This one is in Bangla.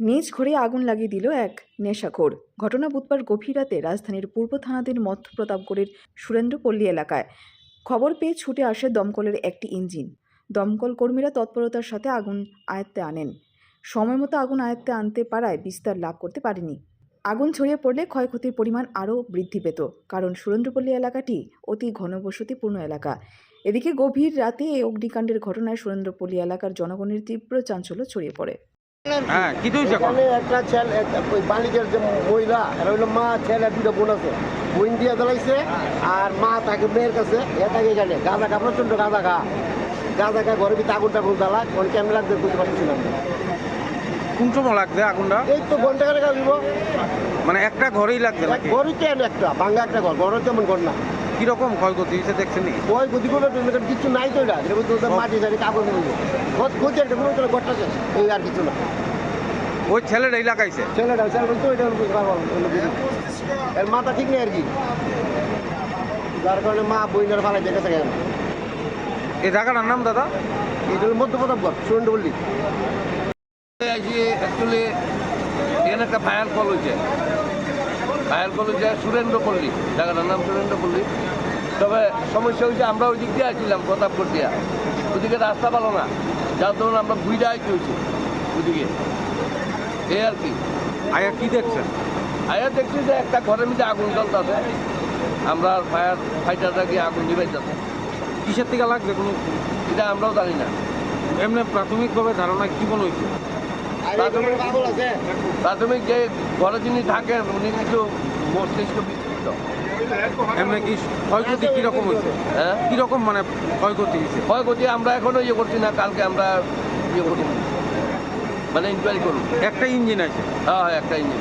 নিজ ঘরে আগুন লাগিয়ে দিল এক নেশাখোর। ঘটনা বুধবার গভীর রাতে রাজধানীর পূর্ব থানাধীন মধ্য প্রতাপগড়ের সুরেন্দ্রপল্লী এলাকায়। খবর পেয়ে ছুটে আসে দমকলের একটি ইঞ্জিন। দমকল কর্মীরা তৎপরতার সাথে আগুন আয়ত্তে আনেন। সময় মতো আগুন আয়ত্তে আনতে পারায় বিস্তার লাভ করতে পারেনি। আগুন ছড়িয়ে পড়লে ক্ষয়ক্ষতির পরিমাণ আরও বৃদ্ধি পেত, কারণ সুরেন্দ্রপল্লী এলাকাটি অতি ঘনবসতিপূর্ণ এলাকা। এদিকে গভীর রাতে এই অগ্নিকাণ্ডের ঘটনায় সুরেন্দ্রপল্লী এলাকার জনগণের তীব্র চাঞ্চল্য ছড়িয়ে পড়ে। হ্যাঁ কি হয়েছে এখন একটা ছেলে একটা ওই বালিকের যে মহিলা হইল মা ছেলে দুটো বোন আছে। বোন দিয়ে জ্বালাইছে আর মা তাকে মেয়ের কাছে এ থাকে এখানে গাঁদা খা প্রচণ্ড গাঁদা খা। গাঁদা খা ঘরের ভিতরে আগুন টাগুন কোন কেমন লাগবে বুঝতে পারছিলাম না। কোন সময় লাগছে আগুনটা? এই তো ঘণ্টা খানে মানে একটা ঘরেই লাগছে ঘরই কেন একটা ভাঙ্গা একটা ঘর ঘরের তেমন ঘর না। কীরকম ক্ষয়ক্ষতি হয়েছে দেখছেন নি ওই গতি করে কিছু নাই তো এটা। মাটি সারি কাগজ নিয়ে একটা কোনো এই আর কিছু না। ওই ছেলেটা ছেলে বলতো এটা বুঝতে পারব না, অন্য কিছু। এর মাথা ঠিক নেই আর কি। যার কারণে মা বইনের ফালাই দেখে থাকে এই জায়গাটার নাম দাদা? এটা হলো মধ্য প্রতাপগড় সুরেন্দ্র বললি অ্যাকচুয়ালি এখানে একটা ফায়ার কল হয়েছে। ফায়ার কল হয়েছে সুরেন্দ্রপল্লী জায়গাটার নাম সুরেন্দ্রপল্লী তবে সমস্যা হয়েছে আমরা ওই দিক দিয়ে আসছিলাম প্রতাপগড় দিয়া। ওদিকে রাস্তা ভালো না যার ধরুন আমরা ঘুরে আইতে হয়েছি ওদিকে। এই আর কি। আয়া কি দেখছেন? আয়া দেখছি যে একটা ঘরের মধ্যে আগুন জ্বলতেছে। আমরা ফায়ার ফাইটাররা গিয়ে আগুন নিবাইতেছে কিসের থেকে লাগছে কোনো? এটা আমরাও জানি না। এমনি প্রাথমিকভাবে ধারণা কি মনে হয়েছে? প্রাথমিক যে ঘরে যিনি থাকেন উনি কিছু মস্তিষ্ক বিস্তৃত এমনি কি ক্ষয়ক্ষতি কীরকম হয়েছে? হ্যাঁ? কীরকম মানে ক্ষয়ক্ষতি হয়েছে? ক্ষয়ক্ষতি আমরা এখনও ইয়ে করছি না কালকে আমরা ইয়ে করব। মানে ইনকোয়ারি করুন একটা ইঞ্জিন আছে। হ্যাঁ হ্যাঁ একটা ইঞ্জিন।